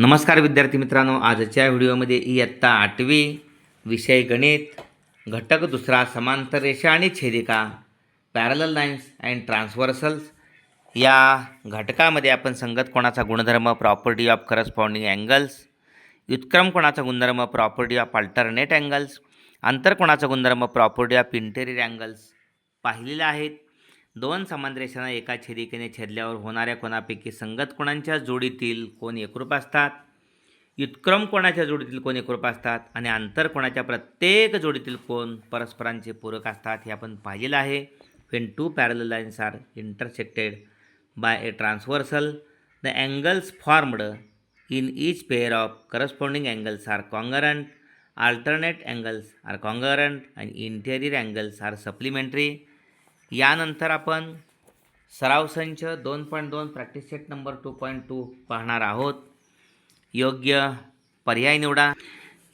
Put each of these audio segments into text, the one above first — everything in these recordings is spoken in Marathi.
नमस्कार विद्यार्थी मित्रांनो आजच्या व्हिडिओमध्ये इयत्ता आठवी विषय गणित घटक दुसरा समांतर रेषा आणि छेदिका पॅरल लाईन्स अँड ट्रान्सव्हर्सल्स या घटकामध्ये आपण संगत कोणाचा गुणधर्म प्रॉपर्टी ऑफ करस्पॉन्डिंग अँगल्स व्युत्क्रम कोणाचा गुणधर्म प्रॉपर्टी ऑफ अल्टरनेट अँगल्स अंतर कोणाचा गुणधर्म प्रॉपर्टी ऑफ इंटेरियर अँगल्स पाहिलेले आहेत. दोन समान रेषांना एका छेदिकेने छेदल्यावर होणाऱ्या कोणापैकी संगत कोणांच्या जोडीतील कोण एकरूप असतात? व्युत्क्रम कोणाच्या जोडीतील कोण एकरूप असतात? आणि आंतर कोणाच्या प्रत्येक जोडीतील कोण परस्परांचे पूरक असतात? हे आपण पाहिलेलं आहे. When two parallel lines are intersected by a transversal the angles formed in each pair of corresponding angles are congruent alternate angles are congruent and interior angles are supplementary. यानंतर आपण सराव संच दोन पॉईंट दोन practice set number two point two पाहणार आहोत. योग्य पर्याय निवडा.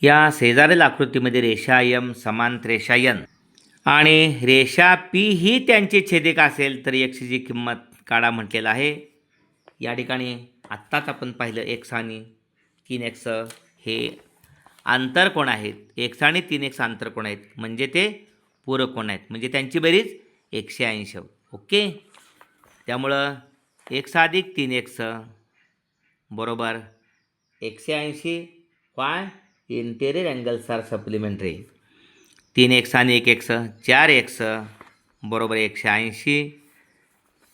या शेजारील आकृतीमध्ये रेषा यम समांत रेषा यन आणि रेषा पी ही त्यांची छेदिका असेल तर एक्सची किंमत काढा म्हटलेलं आहे. या ठिकाणी आत्ताच आपण पाहिलं एक्स आणि तीन एक्स हे आंतर कोण आहेत. एक्स आणि तीन एक्स आंतर कोण आहेत. म्हणजे ते पूरक कोण आहेत. म्हणजे त्यांची बेरीज एकशे ऐंशी. ओके? त्यामुळं एक अधिक तीन एक्स. बरोबर? एकशे ऐंशी y interior angles are supplementary तीन एक्स आणि एक एक्स. चार एक्स. बरोबर? एकशे ऐंशी.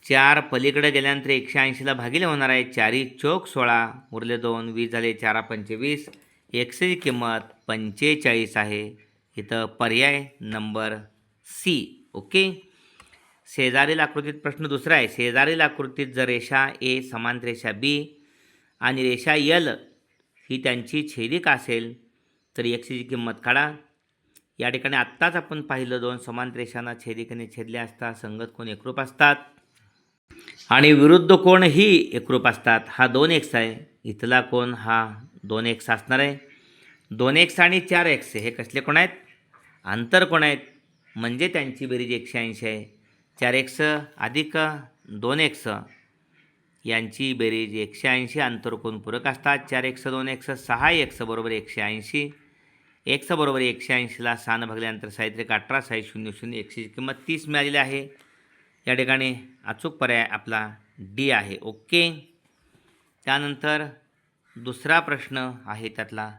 चार पलीकडे गेल्यानंतर एकशे ऐंशीला भागिले होणार आहे चारी चौक सोळा. उरले दोन. वीस झाले चारा पंचवीस. एकशेची किंमत पंचेचाळीस आहे. इथं पर्याय नंबर सी. ओके? शेजारील आकृतीत प्रश्न दुसरा आहे. शेजारील आकृतीत जर रेषा ए समांत रेषा बी आणि रेषा यल ही त्यांची छेदिक असेल तर एक्सीची किंमत काढा. या ठिकाणी आत्ताच आपण पाहिलं दोन समांत रेषांना छेदिकाने छेदले असतात संगत कोण एकरूप असतात? आणि विरुद्ध कोण ही एकरूप असतात? हा दोन एक्स आहे. इथला कोण? हा दोन एक्स असणार आहे. दोन एक्स आणि चार एक्स हे कसले कोण आहेत? आंतर कोण आहेत? म्हणजे त्यांची बेरीज एकशे ऐंशी आहे. चार एक्स अधिक दोन एक्स यांची बेरीज एकशे ऐंशी अंतर पूरक असतात. चार एक्स दोन एक्स सहा एक्स बरोबर एकशे ऐंशी. एक्स बरोबर एकशे ऐंशीला सहानं भागल्यानंतर साहित्रिक अठरा साई शून्य शून्य एकशेची किंमत तीस मिळालेली आहे. या ठिकाणी अचूक पर्याय आपला डी आहे. ओके. त्यानंतर दुसरा प्रश्न आहे त्यातला.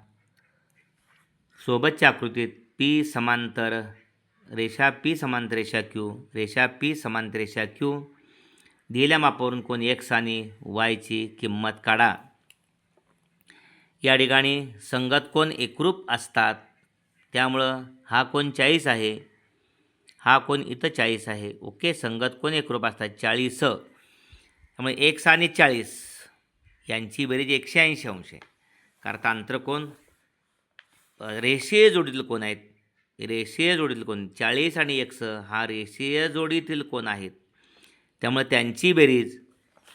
सोबतच्या आकृतीत पी समांतर रेषा पी समांत रेषा क्यू रेषा पी समांत रेषा क्यू. दिलेल्या मापावरून कोण एक्स आणि वायची किंमत काढा. या ठिकाणी संगत कोण एकरूप असतात त्यामुळं हा कोण चाळीस आहे हा कोण इथं चाळीस आहे. ओके संगत कोण एकरूप असतात चाळीस. त्यामुळे एक्स आणि चाळीस यांची बेरीज एकशे ऐंशी अंश आहे. कारण अंतर कोण? रेषे जोडीतील कोण आहेत रेषीय जोडीतील कोण? चाळीस आणि एक्स हा रेषीय जोडीतील कोण आहेत? त्यामुळे त्यांची बेरीज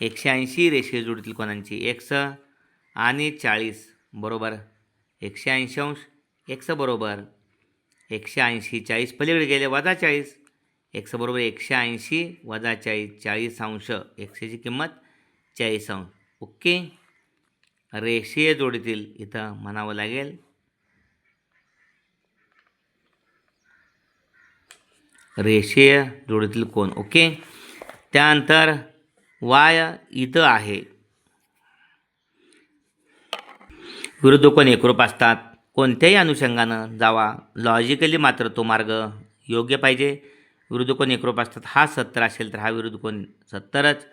एकशे ऐंशी रेषीय जोडीतील कोणांची? एक्स आणि चाळीस. बरोबर? एकशे ऐंशी अंश. एक्स बरोबर? एकशे ऐंशी. चाळीस पलीकडे गेले वजा चाळीस. एक्स बरोबर एकशे ऐंशी वजा चाळीस. चाळीस अंश. एकशेची किंमत चाळीस अंश. ओके? रेषीय जोडीतील इथं म्हणावं लागेल. रेषीय जोडीतील कोण ओके? त्यानंतर वाय इथं आहे. विरुद्ध कोण एकरूप असतात? कोणत्याही अनुषंगानं जावा. लॉजिकली मात्र तो मार्ग योग्य पाहिजे. विरुद्ध कोण एकरूप असतात? हा सत्तर असेल तर हा विरुद्ध कोण सत्तरच.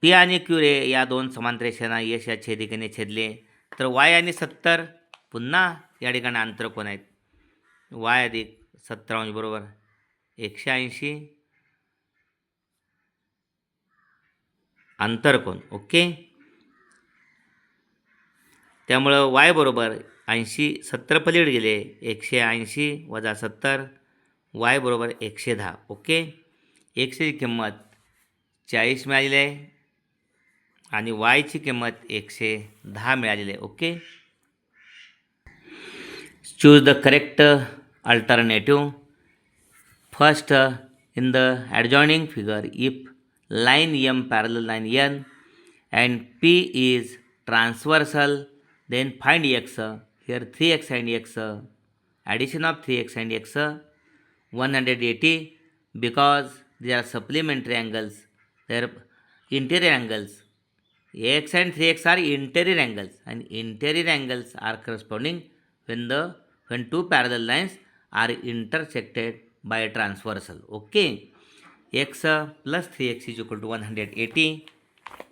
पी आणि क्यू रे या दोन समांतर रेषांना यश या छेदिकेने छेदले. तर वाय आणि सत्तर पुन्हा या ठिकाणी अंतर कोण आहेत? वाय अधिक सत्तावन्न म्हणजे बरोबर एकशे ऐंशी. अंतर कोण? ओके. त्यामुळं वाय बरोबर ऐंशी सत्तर पलीड गेले एकशे ऐंशी वजा सत्तर वाय बरोबर एकशे दहा. ओके. एकशेची किंमत चाळीस मिळालेली आहे आणि वायची किंमत एकशे दहा मिळालेली आहे. Okay. Choose the correct alternative. First, in the adjoining figure, if line M parallel line N and P is transversal, then find x. Here 3x and x. Addition of 3x and x 180 because they are supplementary angles. They are interior angles. x and 3x are interior angles and interior angles are corresponding when the when two parallel lines are intersected by a transversal. Okay? X uh, plus 3x is equal to 180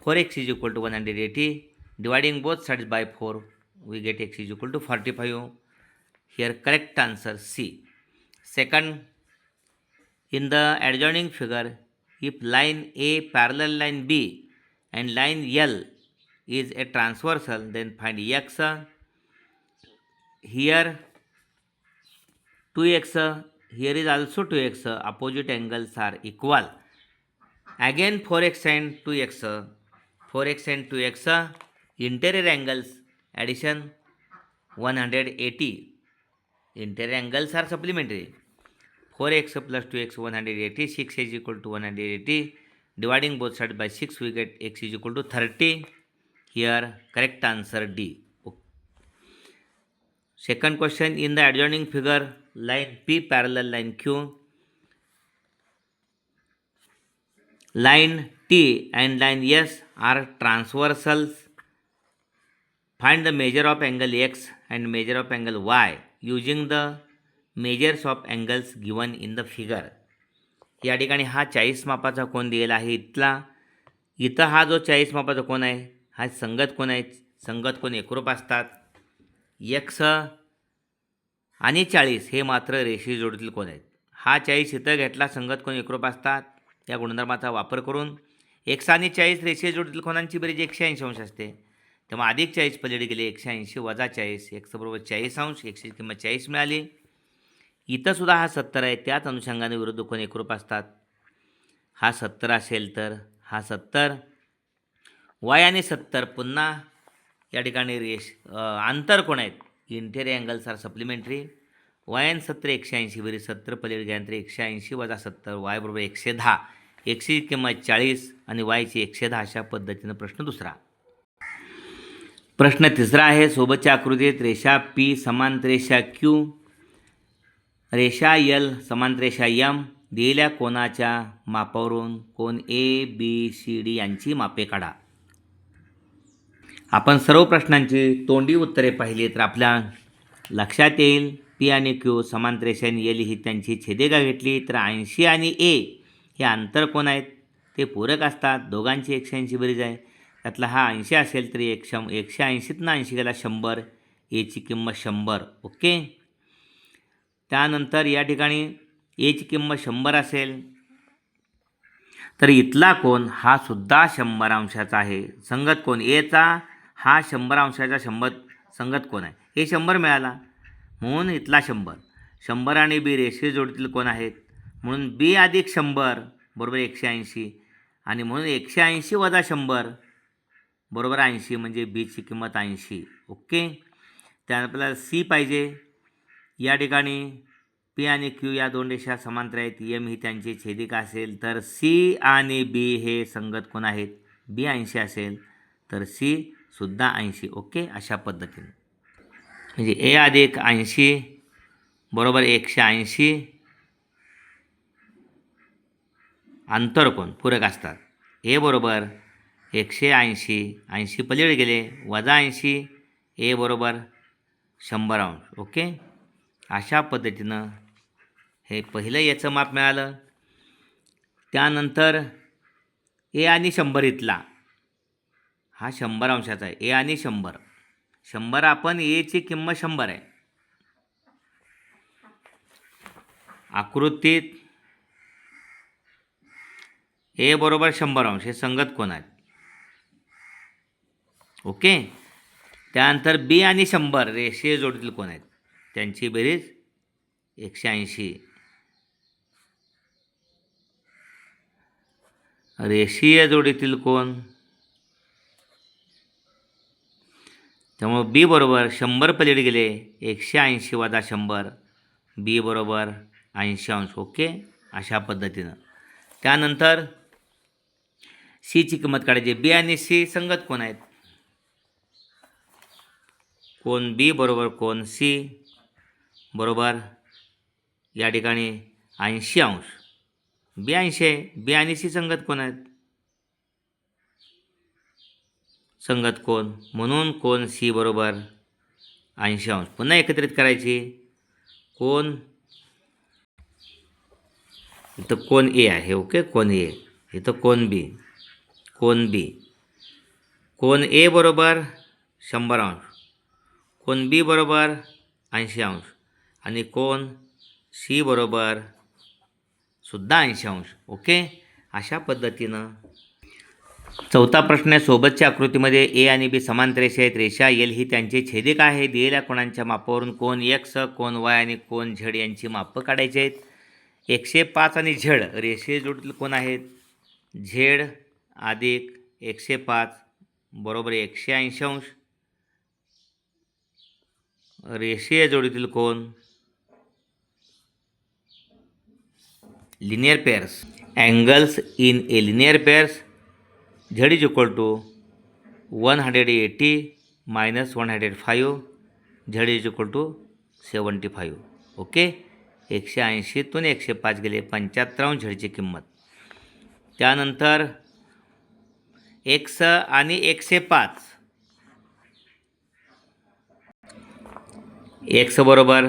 4x is equal to 180 dividing both sides by 4 we get x is equal to 45 here correct answer c. Second in the adjoining figure if line a parallel line b and line l is a transversal then find x. Here 2x here is also 2x opposite angles are equal. Again 4x and 2x 4x and 2x interior angles addition 180 interior angles are supplementary. 4x plus 2x 180 6 is equal to 180 dividing both sides by 6 we get x is equal to 30 here correct answer d second question in the adjoining figure line p parallel line q line t and line s are transversals find the measure of angle x and measure of angle y using the measures of angles given in the figure या ठिकाणी हा चाळीस मापाचा कोण दिलेला आहे इथला इथं हा जो चाळीस मापाचा कोण आहे हा संगत कोण आहे संगत कोण एकरूप असतात यक्स आणि चाळीस हे मात्र रेषी जोडीतील कोण आहेत? हा चाळीस इथं घेतला संगत कोण एकरूप असतात? या गुणधर्माचा वापर करून एकशे आणि चाळीस रेषीय जोडीतील कोणांची बेरीज एकशे ऐंशी अंश असते? तेव्हा अधिक चाळीस पलीकडे गेले एकशे ऐंशी वजा चाळीस एक्स बरोबर चाळीस अंश एकशे किंमत चाळीस मिळाली. इथंसुद्धा हा सत्तर आहे त्याच अनुषंगाने विरुद्ध कोण एकरूप असतात? हा सत्तर असेल तर हा सत्तर. वाय आणि सत्तर पुन्हा या ठिकाणी रेश अंतर कोण आहेत? Interior angles are supplementary y आणि सत्तर एकशे ऐंशी बरी सत्तर पलीड गेल्यानंतर एकशे ऐंशी वजा सत्तर वाय बरोबर एकशे दहा. एकशे किंमत चाळीस आणि वायची एकशे दहा अशा पद्धतीनं प्रश्न दुसरा. प्रश्न तिसरा आहे सोबतच्या आकृतीत रेषा पी समांत रेषा क्यू रेषा यल समांत रेषा यम दिलेल्या कोणाच्या मापावरून कोण ए बी सी डी यांची मापे काढा. आपण सर्व प्रश्नांची तोंडी उत्तरे पाहिली तर आपल्या लक्षात येईल. पी आणि क्यू समांतर रेषा ही त्यांची छेदेगा घेतली तर ऐंशी आणि ए हे अंतर कोण आहेत? ते पूरक असतात. दोघांची एकशे ऐंशी बेरीज आहे. त्यातला हा ऐंशी असेल तरी एक शं एकशे ऐंशीतनं ऐंशी गेला शंभर. एची किंमत शंभर. ओके? त्यानंतर या ठिकाणी एची किंमत शंभर असेल. तर इथला कोण हा सुद्धा शंभर अंशाचा आहे. संगत कोण एचा हा शंभर अंशाचा शंभर संगत कोण आहे? हे शंभर मिळाला. म्हणून इथला शंभर. शंभर आणि बी रेषे जोडतील कोण आहेत? म्हणून बी अधिक शंभर बरोबर एकशे ऐंशी. आणि म्हणून एकशे ऐंशी वजा शंभर बरोबर ऐंशी म्हणजे बीची किंमत ऐंशी. ओके? त्यानंतर आपल्याला सी पाहिजे. या ठिकाणी पी आणि क्यू या दोन रेषा समांतर आहेत. एम ही त्यांची छेदिका असेल. तर सी आणि बी हे संगत कोण आहेत? बी ऐंशी असेल. तर सी सुद्धा ऐंशी. ओके? अशा पद्धतीने. म्हणजे ए अधिक ऐंशी बरोबर एकशे ऐंशी. अंतर कोण? पूरक असतात. ए बरोबर एकशे ऐंशी ऐंशी पलीड गेले वजा ऐंशी ए बरोबर शंभर अंश. ओके? अशा पद्धतीनं हे पहिलं याचं माप मिळालं. त्यानंतर ए आणि शंभर इथला. हा शंभर अंशाचा आहे. ए आणि शंभर. शंभर आपण एची किंमत शंभर आहे. आकृतीत ए बरोबर शंभर अंश. हे संगत कोण आहेत? ओके? त्यानंतर बी आणि शंभर रेषीय जोडीतील कोण आहेत? त्यांची बेरीज एकशे ऐंशी. रेषीय जोडीतील कोण? त्यामुळं बी बरोबर शंभर पलीड गेले एकशे ऐंशी वजा शंभर. बी बरोबर ऐंशी अंश ओके? अशा पद्धतीनं. त्यानंतर सीची किंमत काढायची. बी आणि सी संगत कोण आहेत? कोण बी बरोबर कोण सी बरोबर? या ठिकाणी ऐंशी अंश. बी ऐंशी आहे. बी आणि सी संगत कोण आहेत? संगत कोण? म्हणून कोण सी बरोबर? ऐंशी अंश. पुन्हा एकत्रित करायची. कोण? इथं कोण ए आहे ओके? कोण ए इथं कोण बी कोण बी कोण ए बरोबर? शंभर अंश. कोण बी बरोबर? ऐंशी अंश. आणि कोण सी बरोबर? सुद्धा ऐंशी अंश. ओके? अशा पद्धतीनं चौथा प्रश्न आहे सोबतच्या आकृतीमध्ये ए आणि बी समांतर रेषा आहेत रेषा एल ही त्यांचे छेदिक आहे दिलेल्या कोणांच्या मापावरून कोण एक्स कोण वाय आणि कोण झेड यांची मापं काढायची आहेत? एकशे पाच आणि झेड रेषे जोडील कोण आहेत? झेड अधिक एकशे पाच बरोबर एकशे ऐंशी अंश रेषीय जोडीतील कोण? Linear pairs. Angles in a linear pairs. Z is equal to one hundred eighty minus one hundred five Z is equal to seventy five okay एकशे ऐंशीतून एकशे पाच गेले पंच्याहत्तर झेडची किंमत. त्यानंतर एकस आणि एकशे पाच. एक्स बरोबर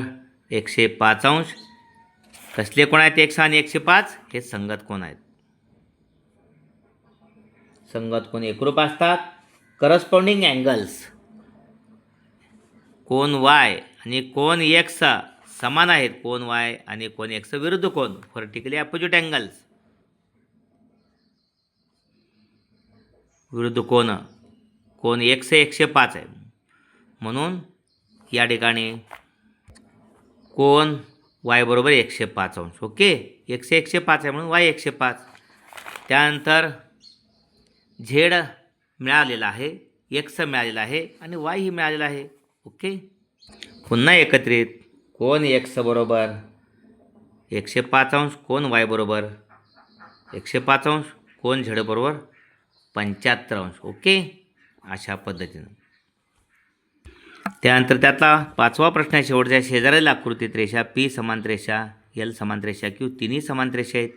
एकशे पाच अंश. कसले कोण आहेत एक्स आणि एकशे पाच? हे संगत कोण आहेत? संगत कोण एकरूप असतात? करस्पॉन्डिंग अँगल्स कोण वाय आणि कोण एक्स समान आहेत? कोण वाय आणि कोण एक्स विरुद्ध कोण? व्हर्टिकली अपोजिट अँगल्स विरुद्ध कोण? कोण एकशे एकशे पाच आहे. म्हणून या ठिकाणी कोण वाय बरोबर एकशे पाच अंश. ओके? एकशे एकशे पाच आहे म्हणून वाय एकशे पाच. त्यानंतर झेड मिळालेला आहे एक्स मिळालेला आहे आणि वाय ही मिळालेला आहे. ओके? पुन्हा एकत्रित. कोण एक्स बरोबर? एकशे पाच अंश कोण वाय बरोबर? एकशे पाच अंश कोण झेड बरोबर? पंच्याहत्तर अंश ओके? अशा पद्धतीनं. त्यानंतर त्यातला पाचवा प्रश्न आहे शेवटच्या शेजारील आकृतीत रेषा पी समांतरेषा एल समांतर रेषा क्यू तिन्ही समांतरेषा आहेत.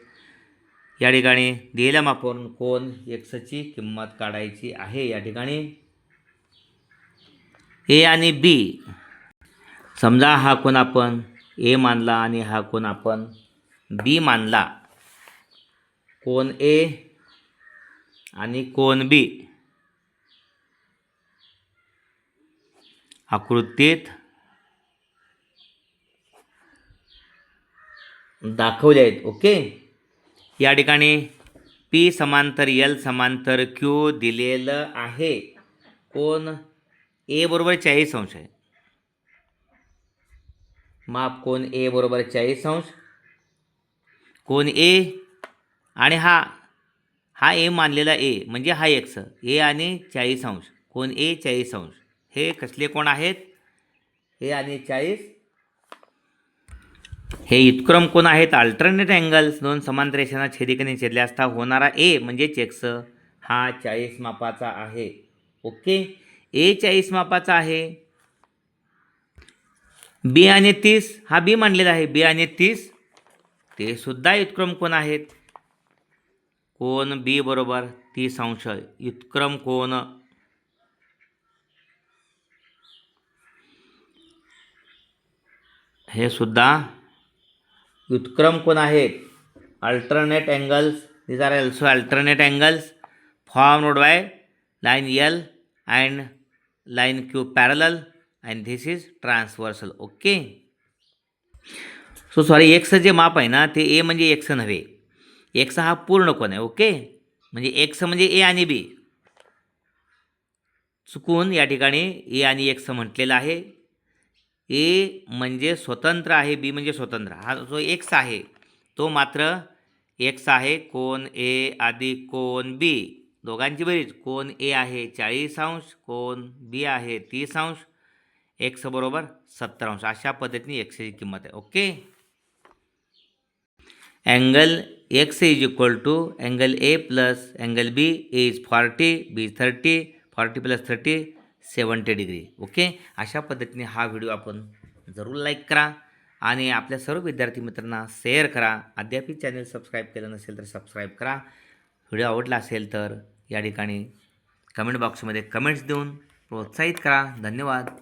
या ठिकाणी दिलेल्या मापावरून कोण एक्सची किंमत काढायची आहे या ठिकाणी? ए आणि बी. समजा हा कोण आपण ए मानला आणि हा कोण आपण बी मानला. कोण ए आणि कोण बी. आकृतीत दाखवले आहेत ओके? या ठिकाणी पी समांतर एल समांतर क्यू दिलेलं आहे. कोण? ए बरोबर चाळीस अंश आहे. माप कोण? ए बरोबर चाळीस अंश. कोण ए आणि हा हा ए मानलेला ए म्हणजे हा एक्स ए आणि चाळीस अंश. कोण ए चाळीस अंश. हे कसले कोण आहेत? ए आणि चाळीस हे इतक्रम कोण आहेत? अल्टरनेट अँगल्स दोन समांतर रेषांना छेदिकेने छेदले असता होणारा ए म्हणजे चेक्स हा चाळीस मापाचा आहे. ओके? ए चाळीस मापाचा आहे. बी आणि तीस हा बी मांडलेला आहे. बी आणि तीस ते सुद्धा युतक्रम कोण आहेत? कोण बी बरोबर तीस अंश? युतक्रम कोण? हे सुद्धा व्युत्क्रम कोण आहेत? Alternate angles these are also alternate angles formed by line L and line Q parallel and this is transversal okay so sorry एक्सचं जे माप आहे ना ते ए म्हणजे एक्स नव्हे. एक्स हा पूर्ण कोण आहे. ओके म्हणजे एक्स म्हणजे ए आणि बी चुकून या ठिकाणी ए आणि एक्स म्हटलेलं आहे. ए म्हणजे स्वतंत्र आहे बी म्हणजे स्वतंत्र. हा जो एक्स आहे तो मात्र एक्स आहे कोण ए आधी कोण बी दोघांची बेरीज. कोण ए आहे चाळीस अंश कोण बी आहे तीस अंश. एक्स बरोबर सत्तर अंश. अशा पद्धतीने एक्सची किंमत आहे. Okay? Angle X is equal to angle A plus angle B is forty B is thirty forty plus thirty seventy degree. Okay? अशा पद्धतीने हा व्हिडिओ आपण जरूर लाईक करा आणि आपल्या सर्व विद्यार्थी मित्रांना शेअर करा. अद्याप चॅनल सबस्क्राईब केलं नसेल तर सबस्क्राईब करा. व्हिडिओ आवडला असेल तर या ठिकाणी कमेंट बॉक्समध्ये कमेंट्स देऊन प्रोत्साहित करा. धन्यवाद.